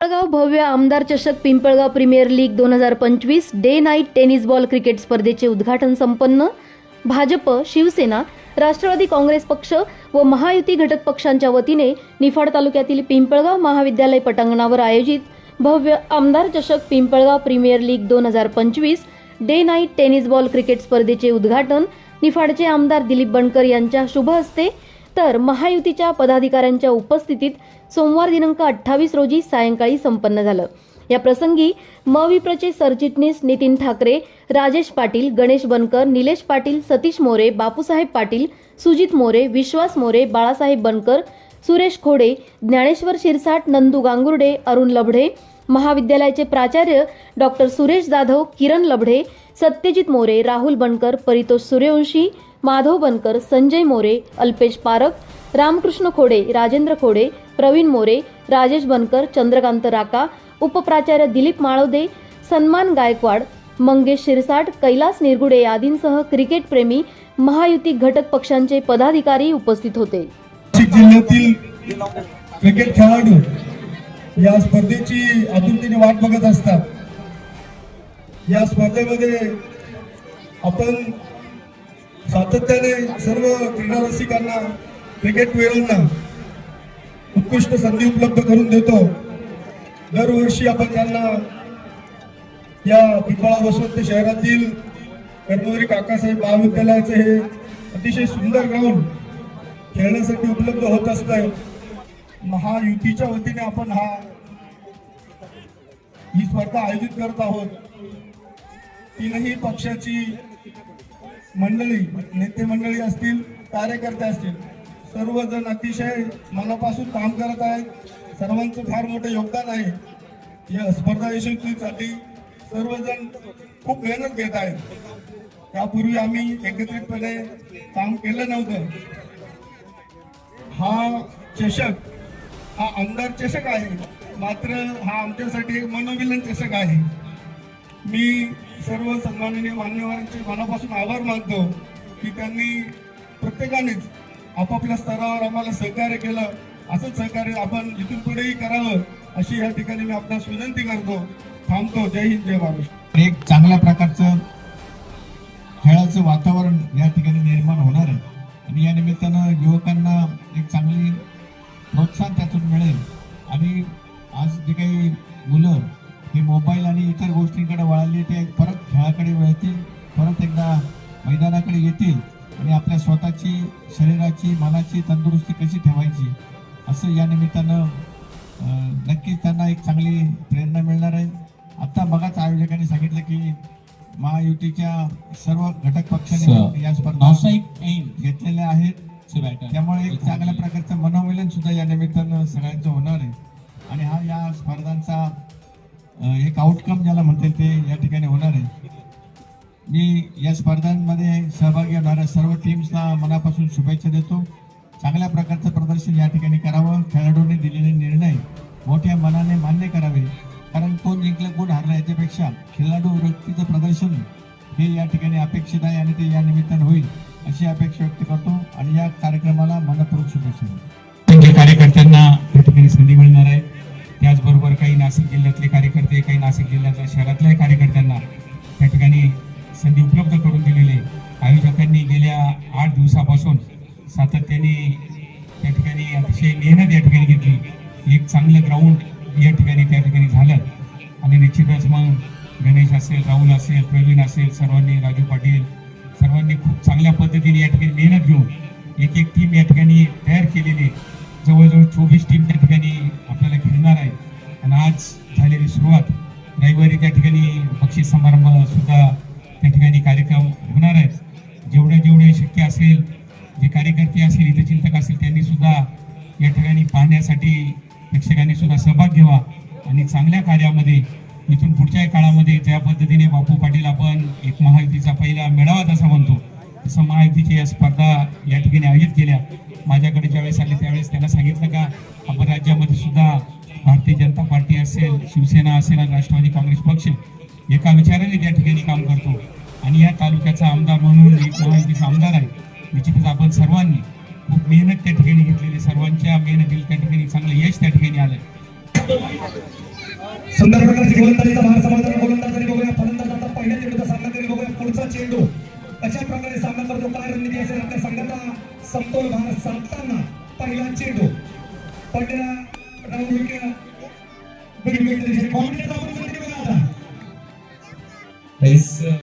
पिंपळगाव भव्य आमदार चषक पिंपळगाव प्रीमियर लीग दोन हजार पंचवीस day night tennis ball cricket स्पर्धेचे उद्घाटन संपन्न. भाजप शिवसेना राष्ट्रवादी काँग्रेस पक्ष व महायुती घटक पक्षांच्या वतीने निफाड तालुक्यातील पिंपळगाव महाविद्यालय पटांगणावर आयोजित भव्य आमदार चषक पिंपळगाव प्रीमियर लीग दोन हजार पंचवीस day night tennis ball cricket स्पर्धेचे उद्घाटन निफाडचे आमदार दिलीप बनकर यांच्या शुभ हस्ते तर महायुतीच्या पदाधिकाऱ्यांच्या उपस्थितीत सोमवार दिनांक अठ्ठावीस रोजी सायंकाळी संपन्न झालं. या प्रसंगी मविप्रचे सरचिटणीस नितीन ठाकरे राजेश पाटील गणेश बनकर निलेश पाटील सतीश मोरे बापूसाहेब पाटील सुजित मोरे विश्वास मोरे बाळासाहेब बनकर सुरेश खोडे ज्ञानेश्वर शिरसाट नंदू गांगुर्डे अरुण लभडे महाविद्यालयाचे प्राचार्य डॉक्टर सुरेश जाधव किरण लभडे सत्यजित मोरे राहुल बनकर परितोष सूर्यवंशी माधव बनकर संजय मोरे अल्पेश पारख रामकृष्ण खोडे राजेंद्र खोडे प्रवीण मोरे राजेश बनकर चंद्रकांत राका उपप्राचार्य दिलीप माळवदे सन्मान गायकवाड मंगेश शिरसाट कैलास निरगुडे आदींसह क्रिकेटप्रेमी महायुती घटक पक्षांचे पदाधिकारी उपस्थित होते. जिल्ह्यातील क्रिकेट खेळाडू या स्पर्धेची आतुरतेने वाट बघत असतात. या स्पर्धेमध्ये आपण सातत्याने सर्व क्रीडा रसिकांना क्रिकेट प्रेमींना उत्कृष्ट संधी उपलब्ध करून देतो. दरवर्षी आपण त्यांना या पिंपळा ते शहरातील कर्मवीर काकासाहेब महाविद्यालयाचे हे अतिशय सुंदर ग्राउंड खेळण्यासाठी उपलब्ध होत असतं. महायुतीच्या वतीने आपण हा ही स्पर्धा आयोजित करत आहोत. तीनही पक्षाची मंडळी नेते मंडळी असतील कार्यकर्ते असतील सर्वजण अतिशय मनापासून काम करत आहेत. सर्वांचं फार मोठं योगदान आहे. या स्पर्धा यशस्वीसाठी सर्वजण खूप मेहनत घेत आहेत. यापूर्वी आम्ही एकत्रितपणे काम केलं नव्हतं. हा चषक हा आमदार चषक आहे. मात्र हा आमच्यासाठी एक मनोविलन चषक आहे. मी सर्व सन्माननीय मान्यवरांचे मनापासून आभार मानतो की त्यांनी प्रत्येकानेच आपापल्या स्तरावर आम्हाला सहकार्य केलं. असंच सहकार्य आपण इथून पुढेही करावं अशी या ठिकाणी मी आपणास विनंती करतो. थांबतो. जय हिंद जय महाराष्ट्र. एक चांगल्या प्रकारचं खेळाचं वातावरण या ठिकाणी निर्माण होणार आहे. आणि या निमित्तानं युवकांना एक चांगली वळतील परत एकदा मैदानाकडे येतील आणि आपल्या स्वतःची शरीराची मनाची तंदुरुस्ती कशी ठेवायची असं या निमित्तानं नक्कीच त्यांना एक चांगली प्रेरणा मिळणार आहे. आता बघाच आयोजकांनी सांगितलं की महायुतीच्या सर्व घटक पक्षांनी या स्पर्धा घेतलेल्या आहेत. त्यामुळे एक चांगल्या प्रकारचं मनोमिलन सुद्धा या निमित्तानं सगळ्यांचं होणार आहे. आणि हा या स्पर्धांचा एक आउटकम ज्याला म्हणतील ते या ठिकाणी होणार आहे. मी या स्पर्धांमध्ये सहभागी होणाऱ्या सर्व टीम्सला मनापासून शुभेच्छा देतो. चांगल्या प्रकारचं प्रदर्शन या ठिकाणी करावं. खेळाडूंनी दिलेले निर्णय मोठ्या मनाने मान्य करावे. कारण कोण जिंकलं कोण हारलं याच्यापेक्षा खेळाडू व्यक्तीचं प्रदर्शन हे या ठिकाणी अपेक्षित आहे आणि ते या निमित्तानं होईल अशी अपेक्षा व्यक्त करतो. आणि या कार्यक्रमाला मनपूर्वक शुभेच्छा देतो. कार्यकर्त्यांना या ठिकाणी संधी मिळणार आहे. त्याचबरोबर काही नाशिक जिल्ह्यातले कार्यकर्ते काही नाशिक जिल्ह्यातल्या शहरातल्या कार्यकर्त्यांना त्या ठिकाणी संधी उपलब्ध करून दिलेली आहे. आयोजकांनी गेल्या आठ दिवसापासून सातत्याने त्या ठिकाणी अतिशय मेहनत या ठिकाणी घेतली. एक चांगलं ग्राउंड या ठिकाणी त्या ठिकाणी झालं. आणि निश्चितच मग गणेश असेल राहुल असेल प्रवीण असेल सर्वांनी राजू पाटील सर्वांनी खूप चांगल्या पद्धतीने या ठिकाणी मेहनत घेऊन एक एक टीम या ठिकाणी तयार केलेली जवळजवळ चोवीस टीम त्या ठिकाणी आपल्याला खेळणार आहे. आणि आज झालेली सुरुवात रविवारी त्या ठिकाणी बक्षीस समारंभ सुद्धा ठिकाणी कार्यक्रम होणार आहेत. जेवढे जेवढे शक्य असेल जे कार्यकर्ते असतील इथे चिंतक असतील त्यांनी सुद्धा या ठिकाणी पाहण्यासाठी प्रेक्षकांनी सुद्धा सहभाग घ्यावा आणि चांगल्या कार्यामध्ये इथून पुढच्या काळामध्ये ज्या पद्धतीने बापू पाटील आपण एक महायुतीचा पहिला मेळावा तसा म्हणतो तसं महायुतीच्या या स्पर्धा या ठिकाणी आयोजित केल्या. माझ्याकडे ज्यावेळेस आले त्यावेळेस त्यांना सांगितलं का आपण राज्यामध्ये सुद्धा भारतीय जनता पार्टी असेल शिवसेना असेल आणि राष्ट्रवादी काँग्रेस पक्ष एका विचाराने त्या ठिकाणी काम करतो. आणि या तालुक्याचा आमदार म्हणून एक महायुतीचा आमदार आहे. निश्चितच आपण सर्वांनी खूप मेहनत त्या ठिकाणी घेतलेली सर्वांच्या मेहनतीला त्या ठिकाणी चांगलं यश त्या ठिकाणी आलं सुंदर प्रकारची गोलंदाजीचा भार समाजाला गोलंदाज तरी बघूया. फलंदाज आता पहिल्या चेंडूचा सामना तरी बघूया. पुढचा चेंडू. अशा प्रकारे सामना करतो काय रणनीती असेल आपल्या संघाचा? समतोल भार साधताना पहिला चेंडू. पहिल्या round wicket big wicket commentator आपण रणनीती बघा आता.